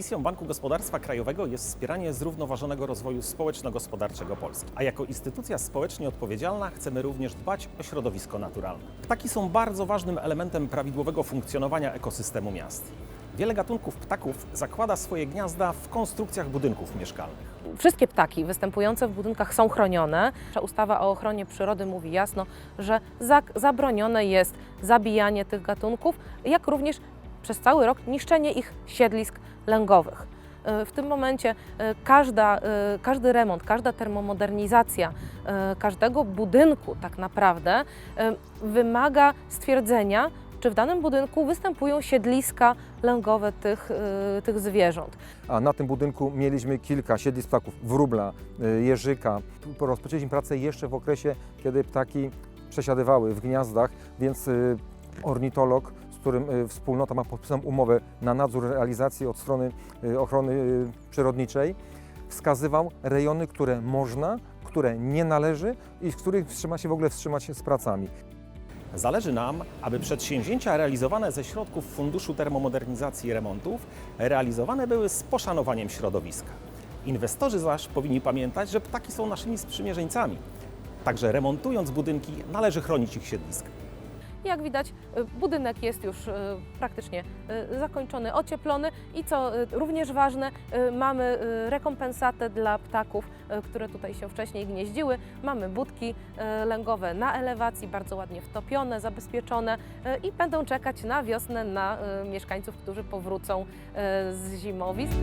Misją Banku Gospodarstwa Krajowego jest wspieranie zrównoważonego rozwoju społeczno-gospodarczego Polski. A jako instytucja społecznie odpowiedzialna chcemy również dbać o środowisko naturalne. Ptaki są bardzo ważnym elementem prawidłowego funkcjonowania ekosystemu miast. Wiele gatunków ptaków zakłada swoje gniazda w konstrukcjach budynków mieszkalnych. Wszystkie ptaki występujące w budynkach są chronione. Ustawa o ochronie przyrody mówi jasno, że zabronione jest zabijanie tych gatunków, jak również przez cały rok niszczenie ich siedlisk lęgowych. E, W tym momencie e, każda, e, każdy remont, każda termomodernizacja każdego budynku tak naprawdę wymaga stwierdzenia, czy w danym budynku występują siedliska lęgowe tych, tych zwierząt. A na tym budynku mieliśmy kilka siedlisk ptaków, wróbla, jeżyka. Rozpoczęliśmy pracę jeszcze w okresie, kiedy ptaki przesiadywały w gniazdach, więc ornitolog, którym y, wspólnota ma podpisaną umowę na nadzór realizacji od strony y, ochrony y, przyrodniczej, wskazywał rejony, które można, które nie należy i z których wstrzyma się w ogóle wstrzymać z pracami. Zależy nam, aby przedsięwzięcia realizowane ze środków Funduszu Termomodernizacji i Remontów realizowane były z poszanowaniem środowiska. Inwestorzy zaś powinni pamiętać, że ptaki są naszymi sprzymierzeńcami. Także remontując budynki, należy chronić ich siedliska. Jak widać, y, budynek jest już y, praktycznie y, zakończony, ocieplony i co również ważne, mamy rekompensatę dla ptaków, które tutaj się wcześniej gnieździły. Mamy budki lęgowe na elewacji, bardzo ładnie wtopione, zabezpieczone i będą czekać na wiosnę na mieszkańców, którzy powrócą z zimowisk.